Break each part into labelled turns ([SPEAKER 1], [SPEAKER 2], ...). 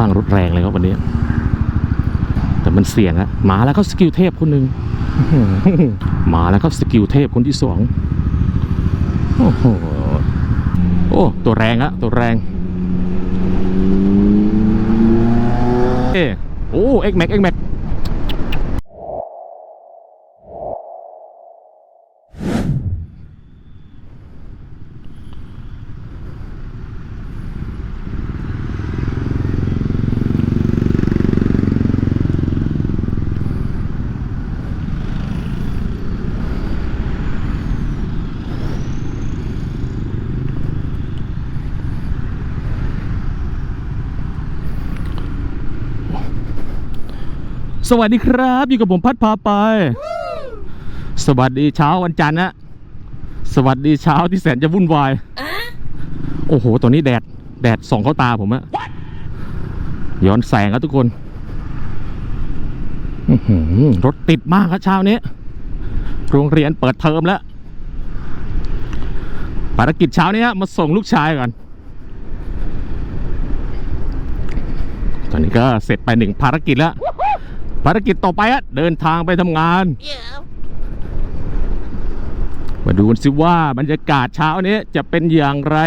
[SPEAKER 1] ข้างรถแรงเลยครับวันนี้ แต่มันเสี่ยงอะมาแล้วครับสกิลเทพคนหนึ่งมาแล้วครับสกิลเทพคนที่สองโอ้โหโอ้ตัวแรงอะตัวแรงเอ้โอ้เอ็กแม็กเอ็กแม็ก สวัสดีครับอยู่กับผมพัดพาไป สวัสดีเช้าวันจันทร์นะสวัสดีเช้าที่แสนจะวุ่นวายโอ้โหตอนนี้แดดแดดส่องเข้าตาผมอะย้อนแสงครับทุกคนรถติดมากครับเช้านี้โรงเรียนเปิดเทอมแล้วภารกิจเช้านี้มาส่งลูกชายก่อนตอนนี้ก็เสร็จไปหนึ่งภารกิจแล้ว ภารกิจต่อไปอะเดินทางไปทำงาน มาดูกันสิว่าบรรยากาศเช้านี้จะเป็นอย่างไร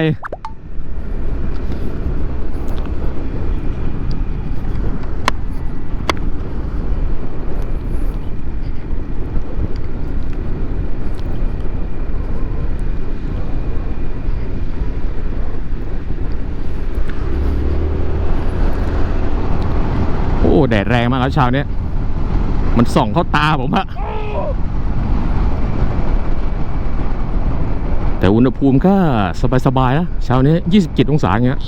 [SPEAKER 1] โอ้ แดดแรงมากครับเช้านี้มันส่องเข้าตาผมอะแต่อุณหภูมิก็สบายๆนะเช้านี้ 27 องศาอย่าเงี้ย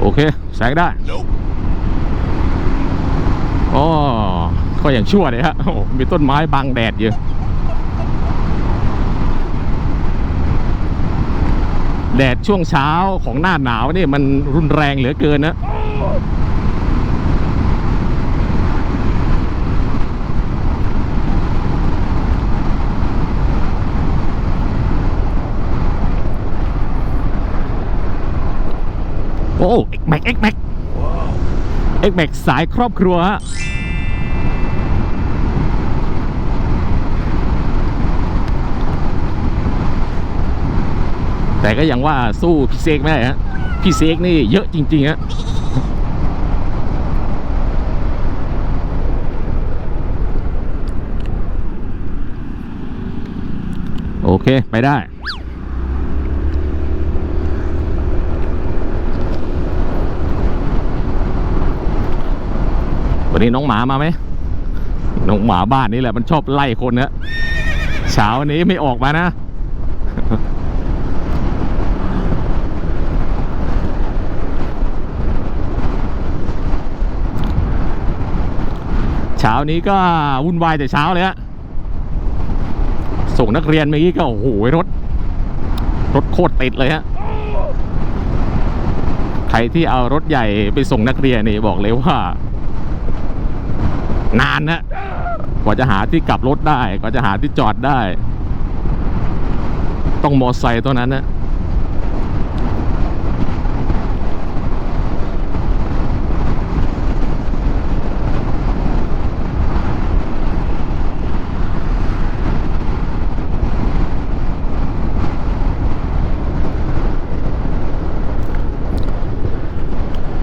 [SPEAKER 1] โอเค แสงได้ อ๋อก็อย่างชั่วเลยฮะโอ้มีต้นไม้บังแดดเยอะแดดช่วงเช้าของหน้าหนาวนี่มันรุนแรงเหลือเกินนะโอ้เอ็กแม็กเอ็กแม็กเอ็กแม็กสายครอบครัวฮะ แต่ก็ยังว่าสู้พี่เซกไม่ได้ฮะพี่เซกนี่เยอะจริงๆฮะโอเค ไปได้ วันนี้น้องหมามาไหมน้องหมาบ้านนี้แหละมันชอบไล่คนนะเช้านี้ไม่ออกมานะ ช้านี้ก็วุ่นวายแต่เช้าเลยฮะส่งนักเรียนเมื่อกี้ก็โอ้โหรถ รถโคตรติดเลยฮะใครที่เอารถใหญ่ไปส่งนักเรียนนี่บอกเลยว่า นานนะกว่าจะหาที่กลับรถได้ กว่าจะหาที่จอดได้ ต้องมอไซค์ตัวนั้นนะ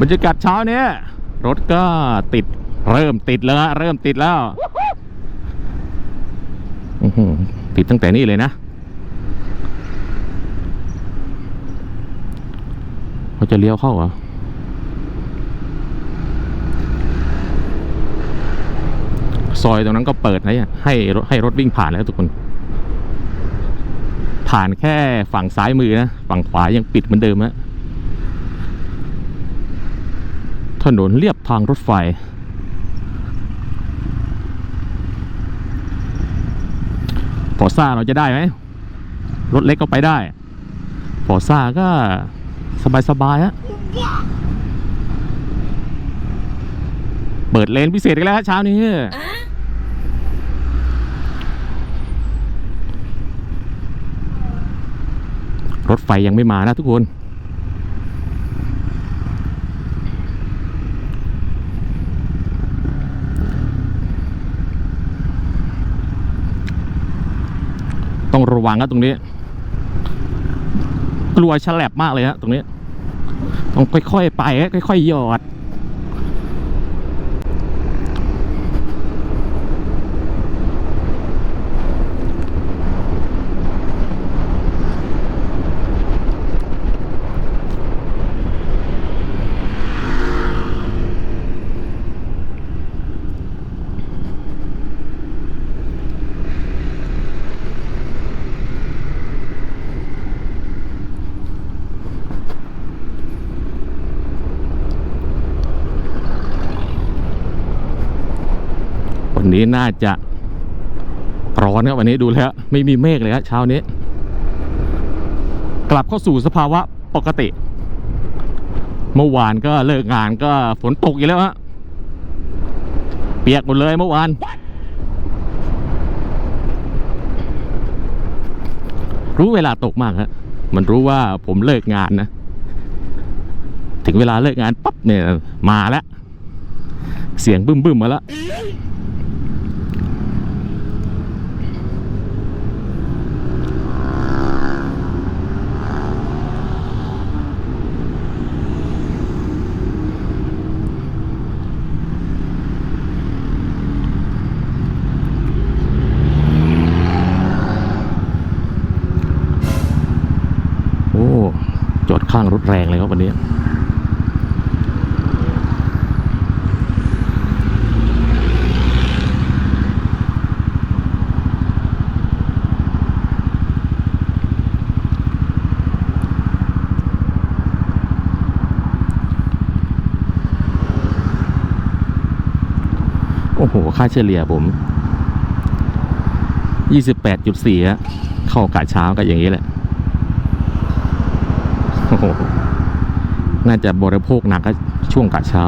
[SPEAKER 1] บรรยากาศเช้าเนี้ยรถก็ติดเริ่มติดแล้วเริ่มติดแล้วติดตั้งแต่นี่เลยนะเขาจะเลี้ยวเข้าเหรอซอยตรงนั้นก็เปิดนะให้ให้รถวิ่งผ่านแล้วทุกคน ผ่านแค่ฝั่งซ้ายมือนะ ฝั่งขวายังปิดเหมือนเดิมฮะ ถนนเลียบทางรถไฟ ฟอร์ซ่าเราจะได้ไหม รถเล็กก็ไปได้ ฟอร์ซ่าก็สบายๆฮะเปิดเลนพิเศษกันแล้วฮะเช้านี้รถไฟยังไม่มานะทุกคน ระวังนะตรงนี้ กลัวฉลับมากเลยฮะตรงนี้ ต้องค่อยๆไปค่อยๆหยอด วันนี้น่าจะร้อนครับวันนี้ดูแล้วไม่มีเมฆเลยครับเช้านี้ กลับเข้าสู่สภาวะปกติ เมื่อวานก็เลิกงานก็ฝนตกอีกแล้วฮะเปียกหมดเลยเมื่อวาน รู้เวลาตกมากฮะมันรู้ว่าผมเลิกงานนะ ถึงเวลาเลิกงานปั๊บเนี่ยมาแล้ว เสียงบึ้มบึ้มๆมาแล้ว โอ้ จอดข้างรถแรงเลยครับวันนี้ โอ้โห ค่าเฉลี่ยผม 28.4ฮะเข้ากะเช้าก็อย่างนี้แหละโอ้โหน่าจะบริโภคหนักก็ช่วงกะเช้า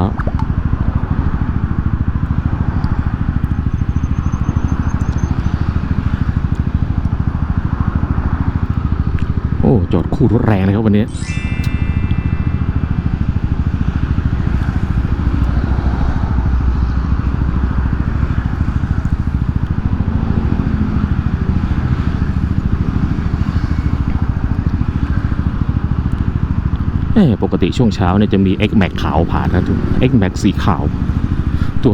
[SPEAKER 1] โอ้จอดคู่รถแรงเลยครับวันนี้ ปกติช่วงเช้าเนี่ยจะมี X Max ขาวผ่านนะทุก X Max สีขาว ตัว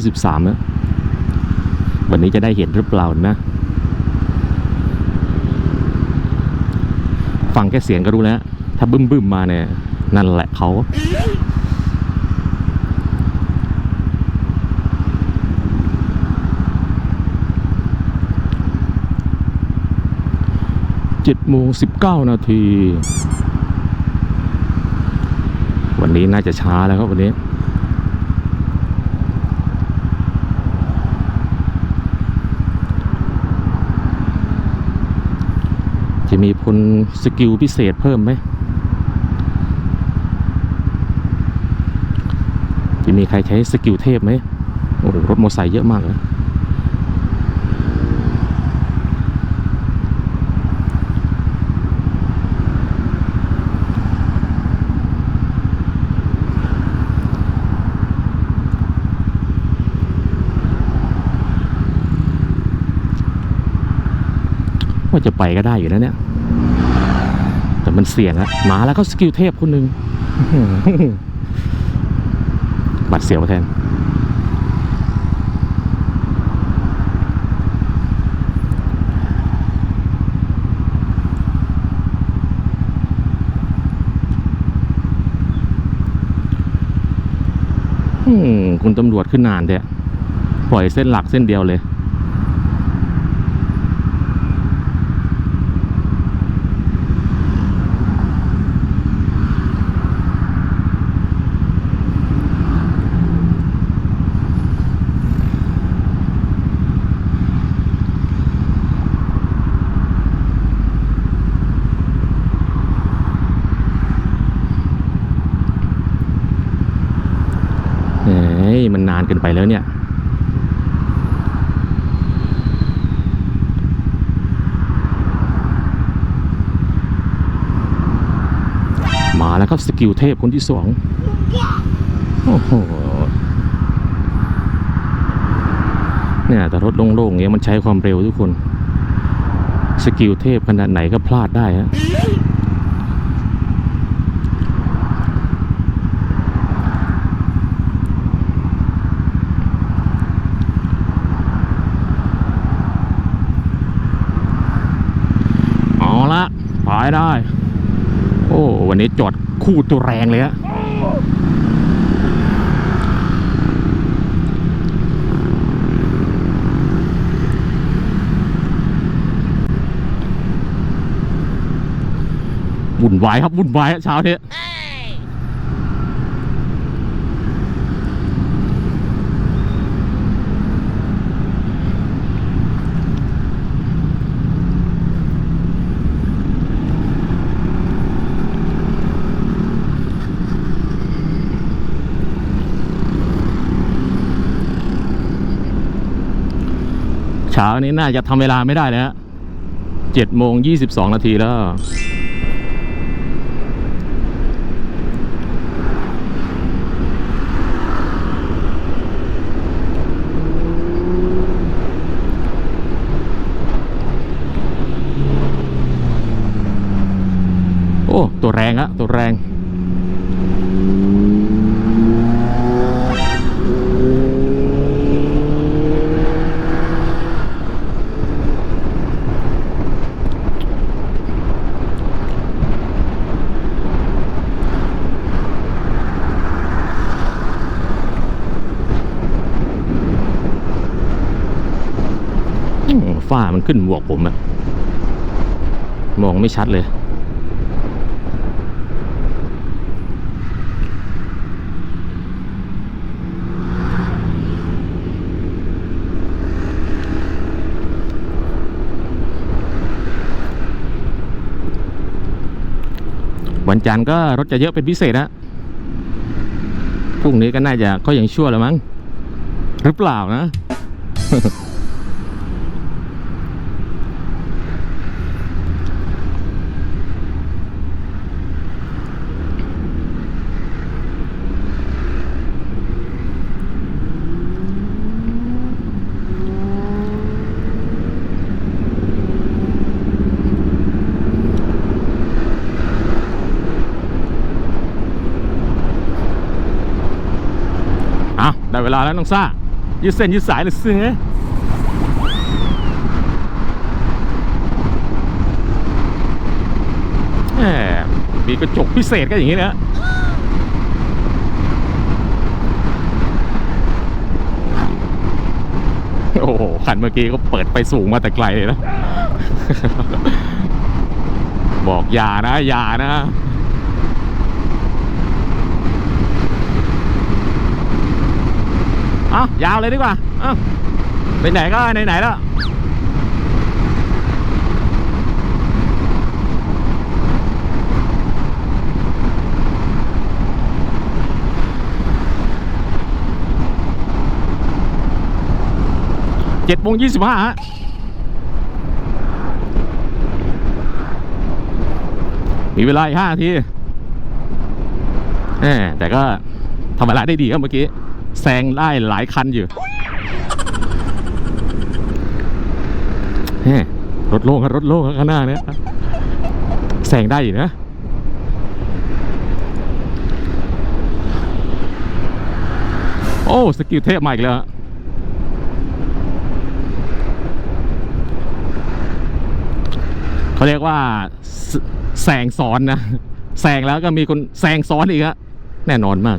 [SPEAKER 1] 2023นะวันนี้จะได้เห็นหรือเปล่านะ ฟังแค่เสียงก็รู้แล้ว ถ้าบึ้มบึ้มๆมาเนี่ย นั่นแหละเขาเจ็ดโมงสิบเก้านาที นี้น่าจะช้าแล้วครับวันนี้ จะมีพลสกิลพิเศษเพิ่มไหม จะมีใครใช้สกิลเทพไหม โอ้โหรถมอเตอร์ไซค์เยอะมากเลย ว่าจะไปก็ได้อยู่แล้วเนี่ย แต่มันเสี่ยงอะมาแล้วก็สกิลเทพคนหนึ่งบัดเสียวแทนคุณตำรวจขึ้นนานเถอะปล่อยเส้นหลักเส้นเดียวเลย เอ้ยมันนานเกินไปแล้วเนี่ยมาแล้วครับสกิลเทพคนที่สองโอ้โหเนี่ยแต่รถโล่งๆเงี้ยมันใช้ความเร็วทุกคน สกิลเทพขนาดไหนก็พลาดได้ฮะ เอาละ ได้ โอ้ วันนี้จอดคู่ตัวแรงเลยฮะวุ่นวายครับวุ่นวายฮะเช้าเนี้ยช้านี้น่าจะทำเวลาไม่ได้เลยฮะเจ็ดโมงยี่สิบสองนาทีแล้ว โอ้ ตัวแรงอะตัวแรง อืม ฝ้ามันขึ้นหมวกผมอะมองไม่ชัดเลย วันจันทร์ก็รถจะเยอะเป็นพิเศษนะพรุ่งนี้ก็น่าจะก็ยังชั่วแล้วมั้งหรือเปล่านะ ลาแล้วน้องซ่ายืดเส้นยืดสายเลยเสือแหมมีกระจกพิเศษก็อย่างนี้นะโอ้โหคันเมื่อกี้ก็เปิดไปสูงมาแต่ไกลเลยนะ บอกอย่านะ อย่านะ เอายาวเลยดีกว่า เอาไหนก็ไหนๆแล้วเจ็ดโมงยี่สิบห้าฮะมีเวลาอีกห้าทีแต่ก็ทำเวลาได้ดีครับเมื่อกี้ แซงได้หลายคันอยู่แหมรถโล่งครับรถโล่งข้างหน้าเนี่ยแซงได้อยู่นะโอ้สกิลเทพมาอีกแล้วเขาเรียกว่าแสแซงซ้อนนะแซงแล้วก็มีคนแซงซ้อนอีกฮะแน่นอนมาก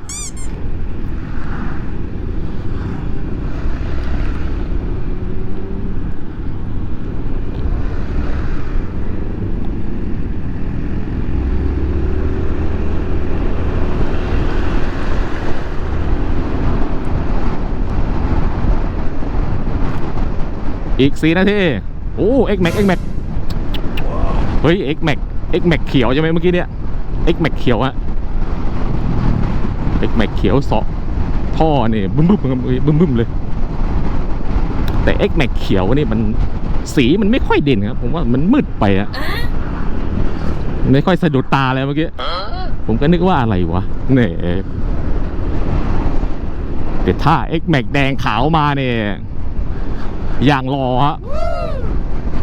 [SPEAKER 1] อีกสีนาทีโอ้เอ็กแม็กเอ็กแม็กเฮ้ยเอ็กแม็กเอ็กแม็กเขียวใช่ไหมเมื่อกี้เนี่ยเอ็กแม็กเขียวอะเอ็กแม็กเขียวสองท่อนี่บึ้มบึ้มบึ้มบึ้มบึ้มเลย แต่ X Max เขียวนี่มันสีมันไม่ค่อยเด่นครับ ผมว่ามันมืดไปอะไม่ค่อยสะดุดตาเลยเมื่อกี้ผมก็นึกว่าอะไรวะเนี่ยแต่ถ้า X Max แดงขาวมาเนี่ย อย่างรอฮะ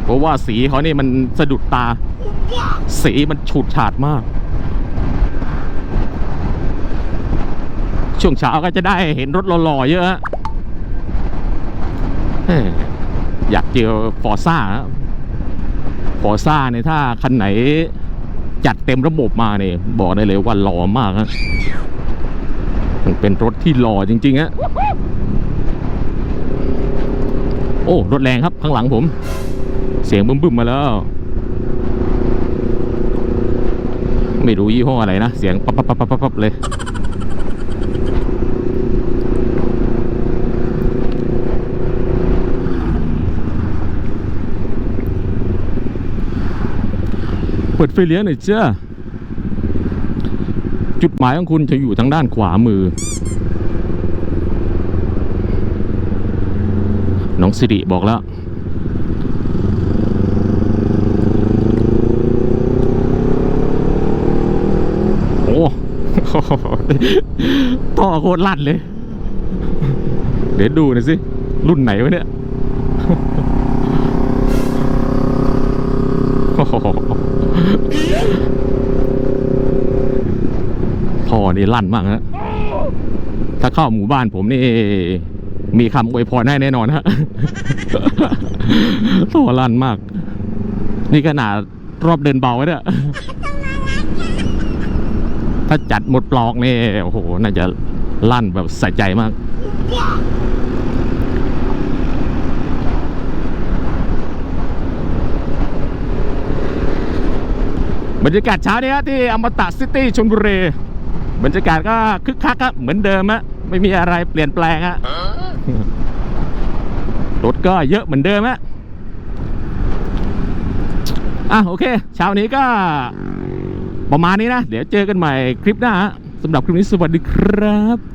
[SPEAKER 1] เพราะว่าสีเขานี่มันสะดุดตา สีมันฉูดฉาดมาก ช่วงเช้าก็จะได้เห็นรถหล่อๆเยอะฮะเอ้ยอยากเจอฟอร์ซ่าฟอร์ซ่าเนี่ยถ้าคันไหนจัดเต็มระบบมาเนี่ยบอกได้เลยว่าหล่อมากฮะมันเป็นรถที่หล่อจริงๆฮะโอ้รถแรงครับข้างหลังผม เสียงบึ้มๆมาแล้ว ไม่รู้ยี่ห้ออะไรนะ เสียงปั๊บปั๊บปั๊บปั๊บปั๊บเลยเปิดไฟเลี้ยวหน่อยเจ้าจุดหมายของคุณจะอยู่ทางด้านขวามือ น้องสิริบอกแล้ว โอ้ต่อโคตรลั่นเลย เดี๋ยวดูหน่อยสิ รุ่นไหนวะเนี่ยโหต่อนี่ลั่นมากฮะถ้าเข้าหมู่บ้านผมนี่ มีคำอวยพรให้แน่นอนฮะท่อลั่นมาก นี่ขนาดรอบเดินเบาไว้เนี่ยถ้าจัดหมดปลอกนี่โอ้โห น่าจะลั่นแบบใส่ใจมาก บรรยากาศเช้านี้ที่อมตะซิตี้ชลบุรีบรรยากาศก็คึกคักเหมือนเดิมฮะไม่มีอะไรเปลี่ยนแปลงฮะ รถก็เยอะเหมือนเดิมอะอะโอเคเช้านี้ก็ประมาณนี้นะ เดี๋ยวเจอกันใหม่คลิปหน้าฮะสำหรับคลิปนี้สวัสดีครับ